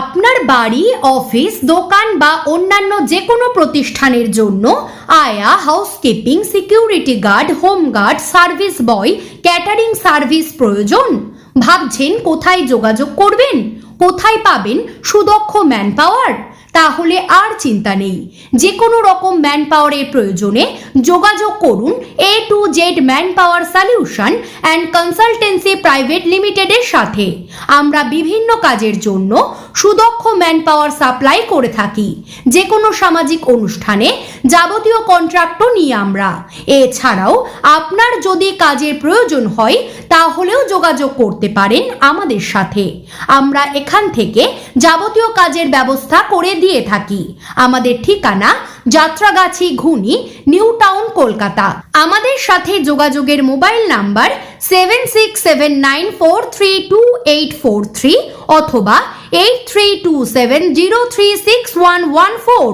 আপনার বাড়ি, অফিস, দোকান বা অন্যান্য যে কোনো প্রতিষ্ঠানের জন্য আয়া, housekeeping, security guard, home guard, service boy, catering service প্রয়োজন? ভাবছেন কোথায় যোগাযোগ করবেন? কোথায় পাবেন সুদক্ষ ম্যান পাওয়ার তাহলে আর চিন্তা নেই। যে কোনো রকম ম্যান পাওয়ারের প্রয়োজনে যোগাযোগ করুন A to Z man power solution and consultancy private লিমিটেডের সাথে। আমরা বিভিন্ন কাজের জন্য সুদক্ষ ম্যান পাওয়ার সাপ্লাই করে থাকি। যে কোনো সামাজিক অনুষ্ঠানে যাবতীয় কন্ট্রাক্টও নিই আমরা। এছাড়াও আপনার যদি কাজের প্রয়োজন হয়, তাহলেও যোগাযোগ করতে পারেন আমাদের সাথে। আমরা এখান থেকে যাবতীয় কাজের ব্যবস্থা করে দিয়ে থাকি। আমাদের ঠিকানা যাত্রাগাছি ঘুনি, নিউ টাউন, কলকাতা। আমাদের সাথে যোগাযোগের mobile number seven six seven nine four three two eight four three অথবা eight three two seven zero three six one one four